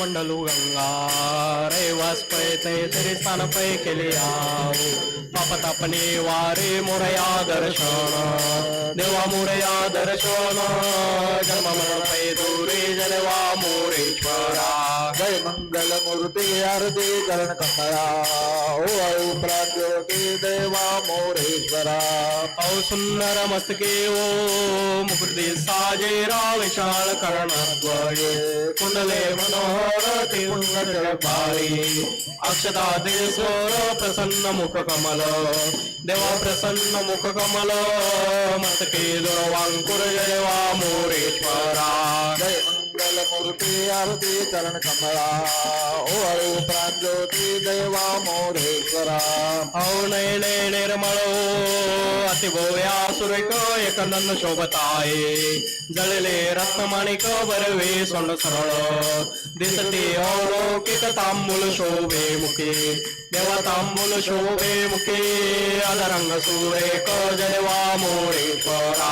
मंडलू गंगा. रे वास पै ते तरी स्थान पै केले आव पाप वारे मोरया दर्शन. देवा मोरया दर्शन. जन्म मन पै दूरे जनवा मोरेश्वरा. जय मंगल मूर्ती आरती करण कमळा ओ प्राज्योती देवा मोरेश्वरा. औ सुंदर मस्तके ओ मुकुटे साजे विशाल कर्णद्वये कुंडले मनोहर ते बारी. अक्षता ते स्वर प्रसन्न मुख कमल. देवा प्रसन्न मुख कमल. मस्तके दुर्वांकुर जयवा मोरेश्वरा. जय मंगल मूर्ती आरती चरण कमळा. ओ आयु प्राज्योती देवा मोरेश्वरा औ नयने निर्मळो. अतिभोया सुरेख एकंदन शोभताय. जळले रत्नमाणिक बरवे सोंड सरळ. दिसते औलौकिक तांबूल शोभे मुखे देवा तांबूल शोभे मुखे अधरंग सुरेख जयवा मोरेश्वरा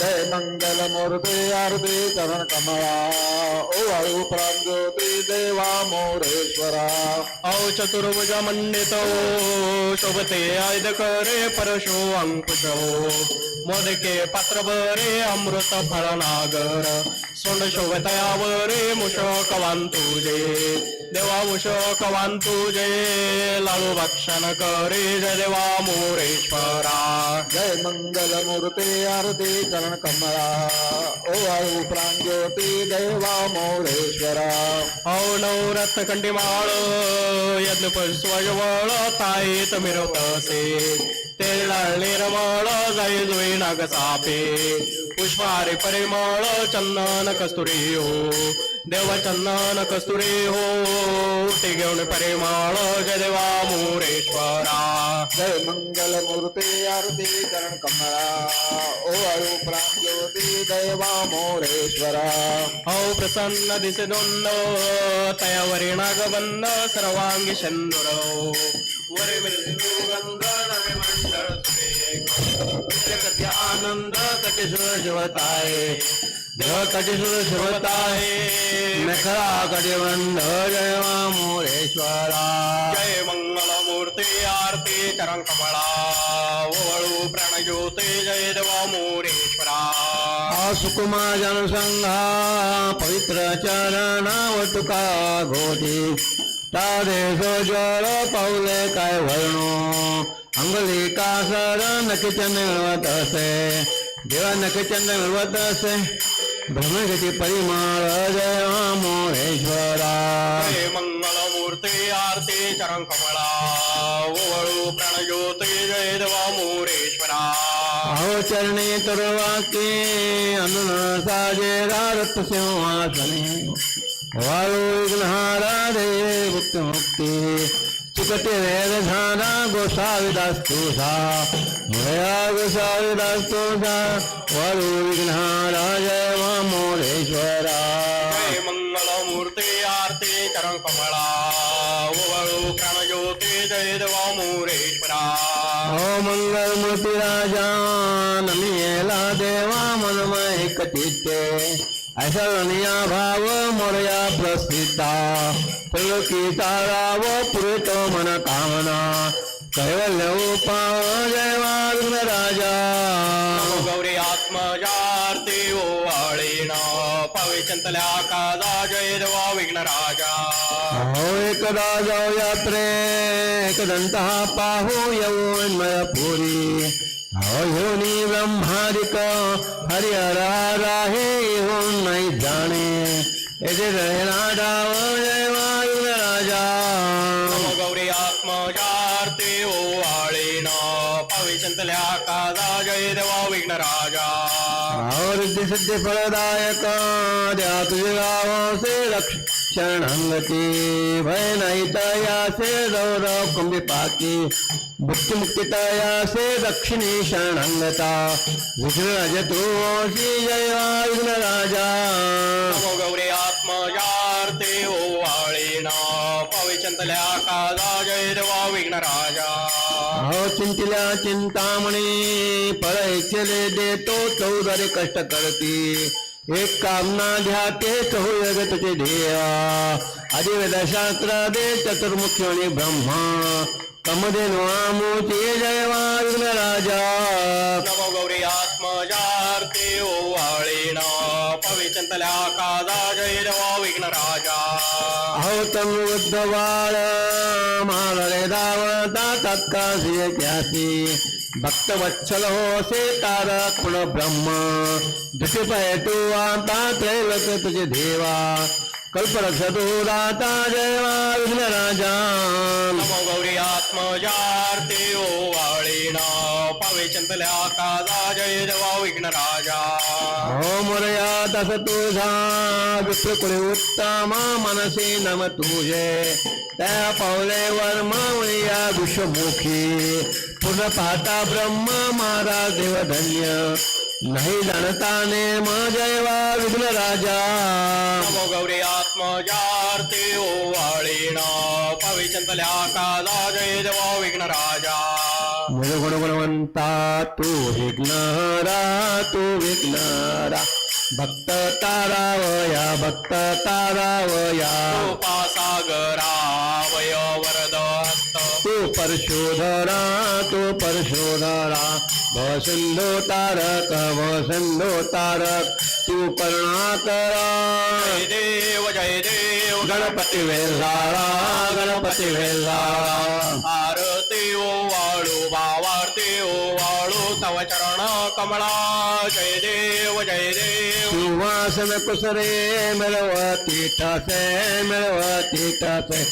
जय मंगल मूर्ती आरती करण कमळा ओ आयु प्राज्योती देवा मोरेश्वरा औ चतुर्भुज मंडितो शोभते आयुध करे परशो अंकुश मोदके पात्र बरे अमृत फळ नागर सोंड शोभतयावरे मुशक वांतुजे देवा मुशक वांतुजे लाडू भक्षण करे जय देवा मोरेश्वरा। जय मंगल मूर्ती आरती करण कमळा ओ आयु प्रांज्योती देवा मोरेश्वरा। औ नवरत्न कंडिमाळ यज्ञ स्वजवळ ताईत मिरवतसे। तेळा निर्मळ जाई जुई नाग सापे पुष्पारे परिमळ चंदन कस्तुरी हो। देव चंदन कस्तुरी हो ते घेऊन परिमाळ जय देवा मोरेश्वरा जय मंगल मूर्ती आरती करण कमळा ओ आयु प्रांज्योती देवा मोरेश्वरा औ प्रसन्न दिसे दोन तयावरी नागबंद सर्वांगी शंदुर वरे गंध नवे मंडळ आनंद कटी शिवताय देव नखरा कटिबंध जय मोरेश्वरा जय मंगल मूर्ती आरती चरण कमळा ओळू प्राणज्योती जय देवा मोरेश्वरा सुकुमा जनसंघा पवित्र चरणावटुका घोटी तारे सोजळ पाऊले काय वर्णो अंगली कासर नखचंद मिळवत असे देवा नखचंद मिळवत असे ब्रह्मगती परिमळ जय मोरेश्वरा जय मंगल मूर्ती आरती चरण कमळा ओळू प्राणज्योती जय देवा मोरेश्वरा। अहो चरणी तरुवाके अनुन साजे रथ सिंहासने। वाळू विघ्नहारा दे मुक्ती मुक्ती चिकटे वेद झाना गोसाविदास तुझा मुळया गोसाविदास तुझा वाळू विघ्नहारा जय वा मोरेश्वरा जय मंगल मूर्ती आरती चरण कमळा प्राणज्योती जय देवा मोरेश्वरा। हो मंगल मूर्ती राजा नमियेला देवा मनमय कटिते ऐसनिया भाव मोरया प्रसिद्धा। त्रिलोकी ताराव पुरेतो मन कामना। कैवल्य जय वाग्न राजा गौरी आत्मजार्ती ओवाळीन पविचंतल्या कादा जय देवा विघ्न राजा हो एकदा जाऊ यात्रे। एकदंत पाहू यवन्मय पुरी। हो ब्रह्मादिक। हरिहरा राहे होऊन नाही जाणे येथे रहना डाव जय वायुन राजा नमो गौरी आत्मजार्ती ओवाळीन पविचंतल्या कादा जय देवा विघ्न राजा आवृद्धी सिद्धी फलदायक द्या तुझे गाव से रक्षण अंगती भय नाही तयासे गौरव कुंभी पाकी भुक्ती मुक्ती तयासे दक्षिणी शरणंगता। विघ्न तू जय विघ्न राजा नमो गौरी आत्मजार्ती ओवाळीन पविचंतल्या कादा जय देवा विघ्न राजा अहो चिंतिल्या चिंतामणी पर इच्छेले देतो चौदारी कष्ट करती। एक कामना घ्या तेच होय ग तुझे ध्येया अधिवेदशास्त्र दे चतुर्मुख्योनी ब्रह्मा. कमधेनु आमुची जय वा विघ्न राजा. नमो गौरी आत्मजार्ते ओवाळीना पविचंतल्या कादा जय देवा विघ्न राजा. अहोतम उद्धवाळ मारळे दावता तत्काशी भक्त वत्सल हो से तारक पुण ब्रह्म दुटी पाय तू आता त्रैलोक तुझे देवा। कल्परक्ष तू दाता जय वा विघ्न राजा नमो गौरी आत्मजार्ते ओवाळीना पविचंतल्या कादा जय देवा विघ्न राजा. हो मोरया तस तुझा विप्रकुळे उत्तम मनसे नम तुझे. त्या पावलेवर मावळिया विश्वमुखी. पुन्हा पाहता ब्रह्म महाराज देव धन्य नाही जाणताने जय वा विघ्न राजा. नमो गौरी आत्मजार्ते ओवाळीना पविचंतल्या कादा जय देवा विघ्न राजा. गुण गुणवंता तू विघ्नरा तू विघ्नरा भक्त तारावया भक्त तारावया. उपासागरा वय वरद तू परशोधरा तू परशोधरा भसिंधो तारक भसिंधो तारक. तू करुणाकरा. जय देव जय देव. गणपती वेल्हारा गणपती वेल्हारा. आरती ओ कमळा जय देव जय देव. सुवासन कुसरे मिळवती ठसे मिळवती ठसे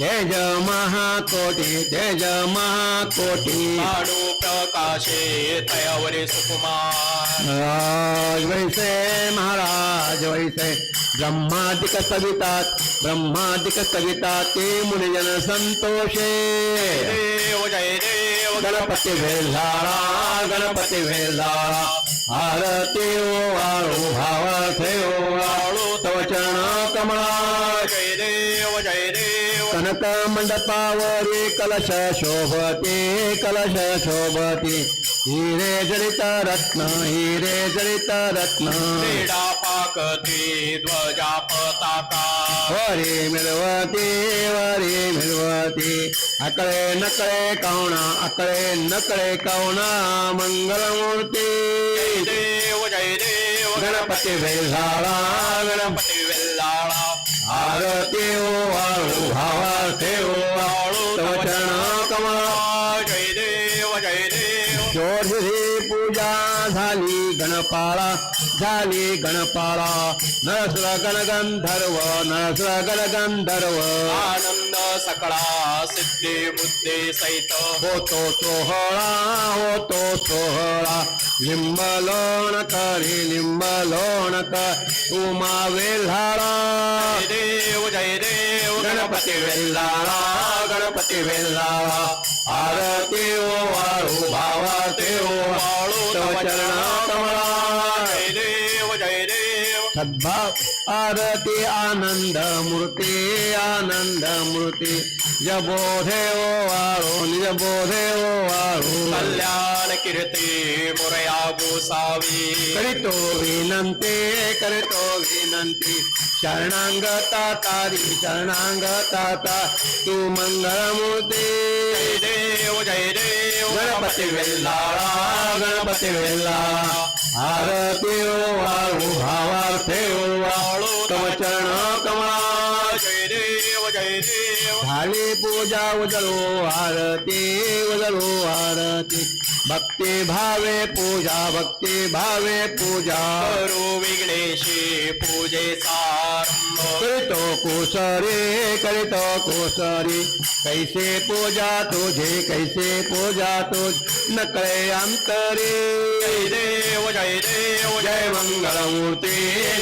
तेज महाकोटी तेज महाकोटी. लाडू प्रकाशे तयावरी सुकुमार. वैसे महाराज वैसे. ब्रह्मादिक कवितात ब्रह्मादिक कविता ते मुनिजन संतोषे. जय देव जय देव. गणपती वेल्हाळा गणपती वेल्हाळा आरती ओ वाळू भावार्थे ओ वाळू तव चरण कमळा. जय देव जय देव कनक मंडपावरी कलश शोभते कलश शोभते. हिरे जडित रत्न हिरे जडित रत्न. क्रीडा पाकती ध्वजा पताका वरी मिळवते वरी मिळवते. अकळे नकळे कवणा अकळे नकळे कवणा मंगलमूर्ती जय देव जय देव गणपती वेल्हाळा गणपती गणपती वेल्लाळा झाली गणपाळा नरसुर गणगंधर्व नरसुर गणगंधर्व आनंद सकळा सिद्धी बुद्धी सहित. होतो सोहळा होतो सोहळा. लिंब लोण करी लिंब लोण कर उमा वेल्हाळा जय देव जय देव गणपती वेल्हाळा गणपती वेल्हाळा आरती ओ सद्भाव आरती आनंद मूर्ती आनंद मूर्ती। जबोधे ओ वाळू निज बोधे ओ वाळू कल्याण कीर्ती मोरया गोसावी करीतो विनंती करीतो विनंती। शरणांगता तारी शरणांगता ता। तू मंगळमूर्ती जय देव जय देव गणपती वेल्लाळा गणपती वेल्लाळा आरती ओ वाळू भावार्थे ओ वाळू तव चरण कमळा जय देव जय देव झाली पूजा उजळो आरती उजळो आरती भक्ती भावे पूजा भक्ति भावे पूजा। करू विघ्नेशी पूजे करीतो कोसरे करीतो कोसरी कैसे पूजा तुझे कैसे पूजा तुझ नकळे अंतरे। जय देव जय देव जय मंगलमूर्ती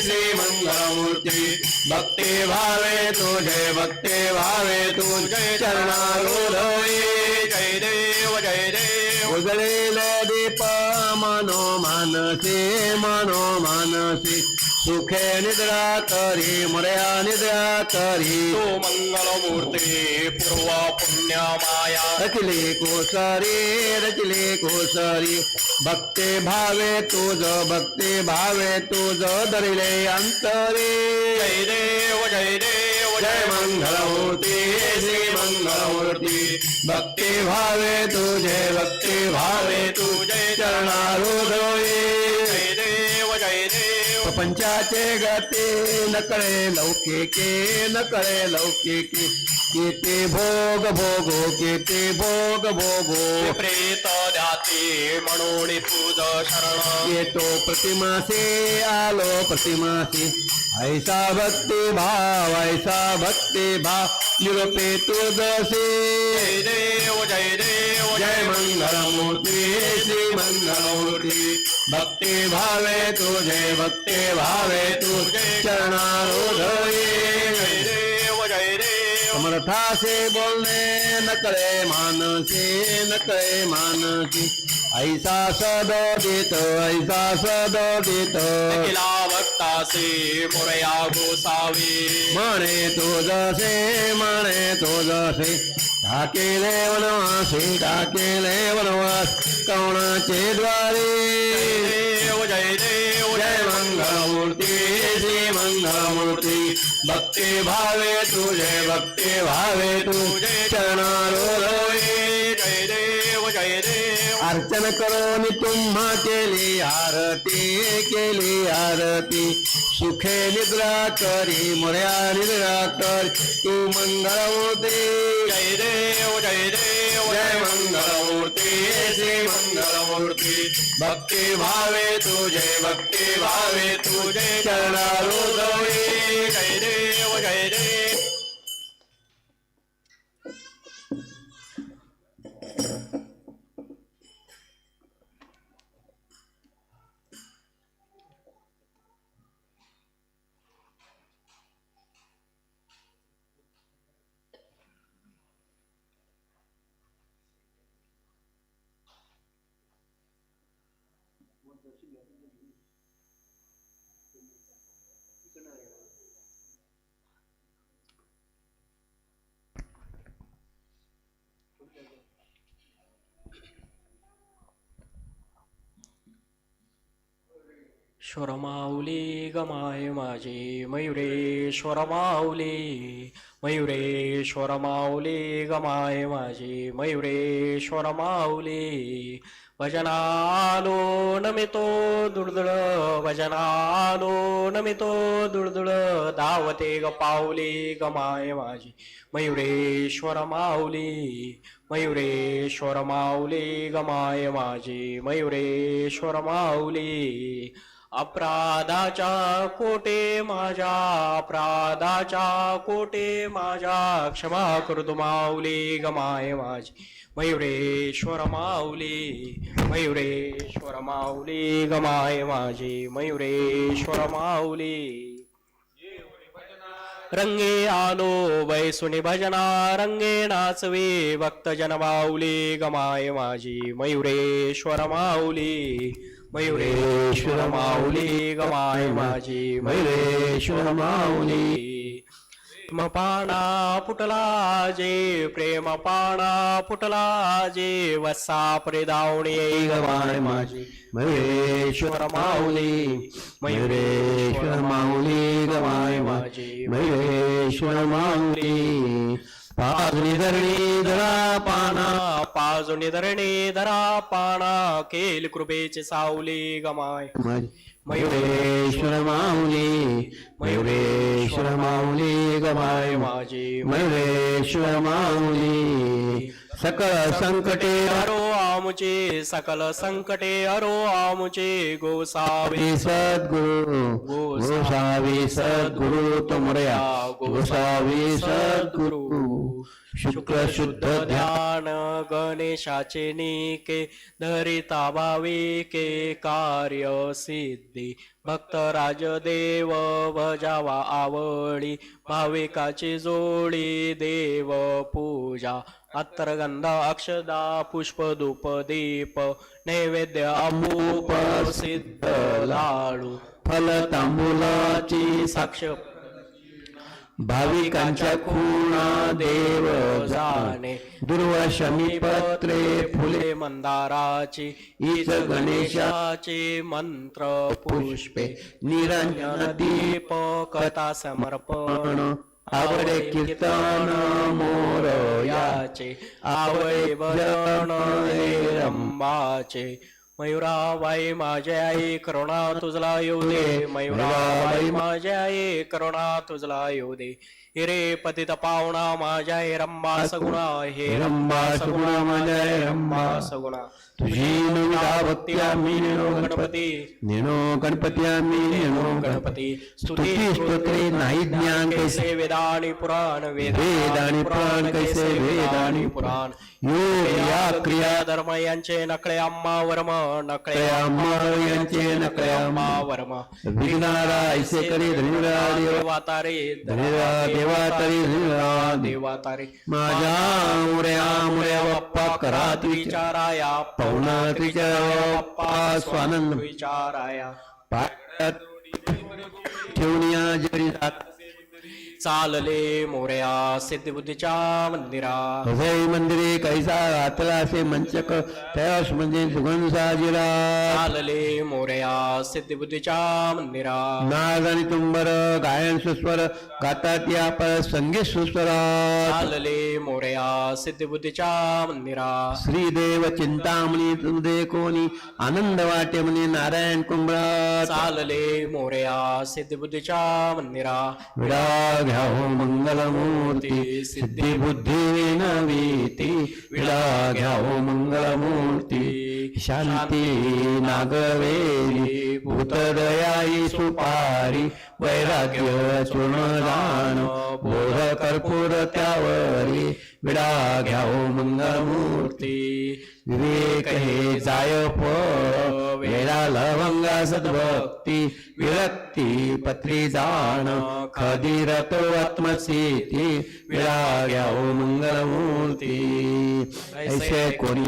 श्री मंगलमूर्ती। भक्ति भावे तुझे भक्ति भावे तुझे चरणारूढ जय देव। उजळेल दीप मनो मानसी मनो मानसी। सुखे निद्रा करी मर्या निद्रा करी। तू मंगलमूर्ती पूर्व पुण्य माया। रचले कोसरी रचले कोसरी। भक्ते भावे तुझ भक्ते भावे तुझ धरिले अंतरे। जय देव जय देव जय मंगलमूर्ती श्री भक्ती भावे तुझे भक्ति भावे तुझे चरणारूढोई जय देव जय देव। प्रपंचाचे गती न कळे लौकिके न कळे लौकिके किती भोग भोगो किती भोग भोगो। प्रेत ध्याती म्हणून तुझ शरण। येतो प्रतिमासे आलो प्रतिमासे ऐसा भक्ति भाव ऐसा भक्ति भाव निरोपे तुळदसे श्री मंगलमूर्ती भक्ती भावे तुझे भक्ती भावे तुझे चरणारोधये। जय देव जय देव समर्थासे बोलणे नकळे मानसे। नकळे मानसी ऐसा सदोदित ऐसा सदोदित। किला भक्तासे मोरया गोसावी। म्हणे तो जसे म्हणे तो जसे। टाकेले वनवासी टाकेले वनवास। कवणाचे द्वारे? देव जय देव जय मंगलमूर्ती श्री मंगलमूर्ती। भक्ती भावे तुझे भक्ती भावे तुझे चरणारोधवे जय देव जय देव अर्चन करून तुम्हा केली आरती। केली आरती सुखे निद्रा करी मुर्या निद्रा कर। तू मंगळमूर्ती जय देव जय देव जय मंगळ श्री मंगलमूर्ती भक्ती भावे तुझे भक्ती भावे तुझे चरणारोधवे जय कैरे. Спасибо. श्वरमाऊली गमाय माझे मयुरेश्वर माऊली मयुरेश्वर माऊली गमाय माझे मयुरेश्वर माऊली. भजनालो नमितो दुर्दुळ भजनालो नमितो दुर्दुळ धावते ग पाऊली गमाय माझी मयुरेश्वर माऊली. मयुरेश्वर माऊली गमाय माझी मयुरेश्वर माऊली. अपराधाच्या कोटे माझ्या अपराधाच्या कोटे माझ्या. क्षमा करतो माऊली गमाय माझी. मयुरेश्वर माऊली मयुरेश्वर माऊली गमाय माझी. मयुरेश्वर माऊली. रंगे आलो बैसुनी भजना रंगे नाचवे भक्तजन माऊली गमाय माझी. मयुरेश्वर माऊली. मयुरेश्वर माऊली गमाय माझी मयुरेश्वर माऊली पाणा फुटला जे प्रेम पाणा फुटला जे वसा परिदावणी गमाय माझी. मयुरेश्वर माऊली मयुरेश्वर माऊली गमाय माझी. मयुरेश्वर माऊली पाजनी धरणी धरा पाना पाजुनी धरणे धरा पाणा केल कृपेचे सावली गमाय. मयुरेश्वर माऊली मयुरेश्वर माऊली गमाय माझी. मयुरेश्वर माऊली. सकळ संकटे अरो आमुचे सकल संकटे अरो आमुचे गोसावे सद्गुरु. गोसावी सद्गुरु तुमऱ्या. गोसावी सद्गुरु. शुक्र शुद्ध ध्यान गणेशाचे निके धरिता भाविके कार्य सिद्धी. भक्त राजदेव भजावा आवळी भाविकाची जोडी देव पूजा. अत्तरगंध अक्षदा पुष्प धूप दीप नैवेद्य अमूप सिद्ध लाडू. फल तांबुलाची साक्ष भाविकांच्या खुणा देव जाणे दुर्वाशमी पत्रे फुले फुले मंदाराची ईच गणेशाचे मंत्र पुष्पे पुष्पे निरंजन दीप दीप कथा समर्पण आवडे कीर्तन मोरयाचे आवडे भजन हे रंबाचे मयुराबाई माझे आई करुणा तुझला येऊ दे. मयुराबाई माझे आई करुणा तुझला येऊ दे. हिरे पतित पावणा माझ्या हे रंबा सगुणा हे रंबा सगुणा माझ्या हे रंबा सगुणा. तुझी नविधा भक्ती आम्ही नेनो गणपती. नेनो गणपती आम्ही नेनो गणपती. स्तुती स्तोत्रे नाही ज्ञान कैसे कैसे? वेद आणि पुराण वेद वेद आणि पुराण कैसे? वेद आणि पुराण. योग या क्रिया. धर्म यांचे नकळे अम्मा वर्म नकळे अमर यांचे नकळ्या अम्मा वर्म. विघ्नारा ऐसे करी धनिरा देव देवा तारे धनिरा देवा तरी धनिरा देव देवा तारे. माझ्या मुर्या मुर्या बाप्पा करात विचार विचाराया. पवना त्रिचार बाप्पा स्वानंद. विचाराया. ठेवून या जरी जात चालले मोर्या सिद्धिबुद्धीच्या मंदिरा. हृदय मंदिरे कैसा घातला असे मंचक तयास म्हणजे सुगंध साजिरा. चालले मोर्या सिद्धिबुद्धीच्या मंदिरा. नाद आणि तुंबर गायन सुस्वर गातात या पर संगीत सुस्वरात. चालले मोर्या सिद्धिबुद्धीच्या मंदिरा. श्रीदेव चिंतामणी तुदे कोणी आनंद वाटे म्हणे नारायण कुंभरात चालले मोर्या सिद्धिबुद्धीच्या मंदिरा. विडा घ्याहो मंगलमूर्ती सिद्धी बुद्धी नवीती विडा घ्याहो मंगलमूर्ती शांती नागवेली भूतदयाई सुपारी वैराग्य चूर्णदान बोध कर्पूर त्यावरी विडा घ्याहो मंगलमूर्ती विवेक हे जाय फळ वेळा लवंगा सद्भक्ती विरक्ती पत्री जाण खदिरत आत्मसिती विडा घ्याहो मंगलमूर्ती। ऐसे कोणी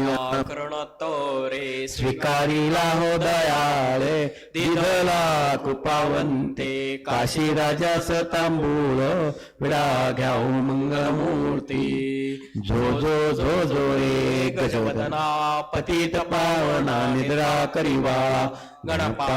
करण तोरे स्वीकारिला हो दयाळे दिधला कृपावंते काशी राजा तांबूळ विडा घ्याऊ मंगलमूर्ती। जो जो जो जो रे गजवदना पतित पावना निद्रा करिवा गणपा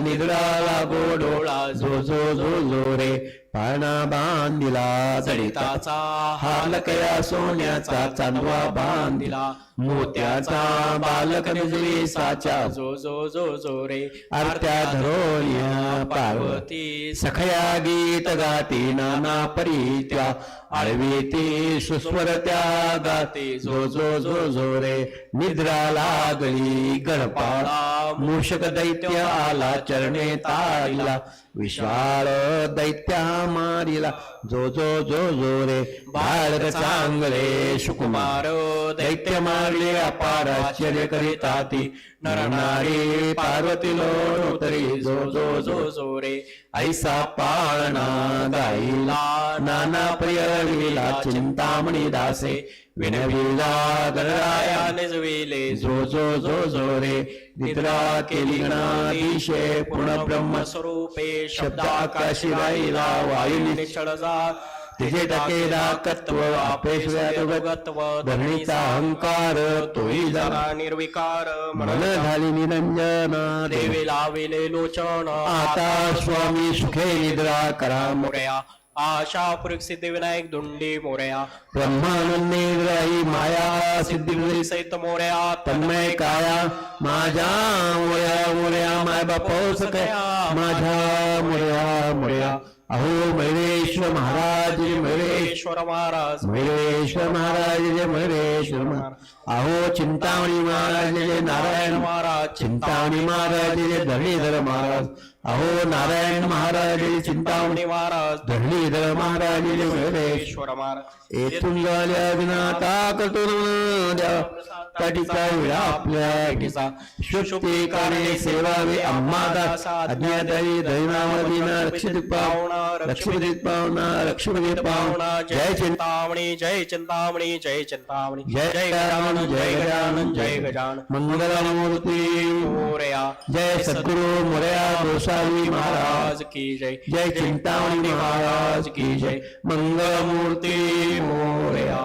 निद्रा लागो डोळा जो जो जो जो रे. पाळणा बांधिला जडिता ताचा हालकया सोन्याचा चांदवा बांधिला. मोत्याचा बालक निजली साच्या जो जो जो जो रे. आरत्या धरोनिया पार्वती सखया गीत गाती नाना परीत्या. आळवी ती सुस्वर त्या गाते जो जो जो जो रे निद्रा लागली गडपाळा मूषक दैत्य आला चरणे तारिला विशाळ दैत्या मारिला जो जो जो जो रे बाळ चांगले सुकुमार दैत्य मारले अपार आश्चर्य करीता ती नरनारी पार्वती लोतरी जो जो जो जो रे ऐसा पाळणा गाईला. नाना प्रियविला चिंतामणी दासे. विनविला गणराया निजविले. जो जो जो जो रे. निद्रा केली गणाधीशे पूर्ण ब्रह्म स्वरूपे शब्दाकाशी राहिला. वायुनी निश्चळ जा. तिचे टाके दाकत्व अपेश व्यापकत्व धरणीचा अहंकार तोही जगा निर्विकार मन झाली निरंजना देवे लाविले लोचन आता स्वामी सुखे निद्रा करा मोरया आशा पुरुष सिद्धिविनायक धुंडी मोरया. ब्रह्मानंदे ग्राही माया सिद्धी सहित मोरया तन्मय काया माझ्या मोर्या मोर्या माय बापाऊस कया माझ्या मोर्या. मोर्या. अहो महेश्वर महाराज जय महेश ईश्वर महाराज महेश्वर महाराज जय महेश्वर महाराज. अहो चिंतामणी महाराज जय नारायण. महाराज चिंतामणी महाराज जय धरणीधर महाराज. अहो नारायण महाराज चिंतामणी महाराज धरणीधर महाराज येथून झाल्या विनाता करतो द्या आपल्या सेवावे अज्ञाताई दैनामदीना रक्षित पावना लक्ष्मीदित पावना लक्ष्मीदित पावना जय चिंतामणी जय चिंतामणी जय चिंतामणी जय जय गजानन जय गजानन मंगलमूर्ती. मोरया. जय सद्गुरु मोरया महाराज महाराज की जय जय चिंतामणी महाराज की जय मंगलमूर्ती मोरया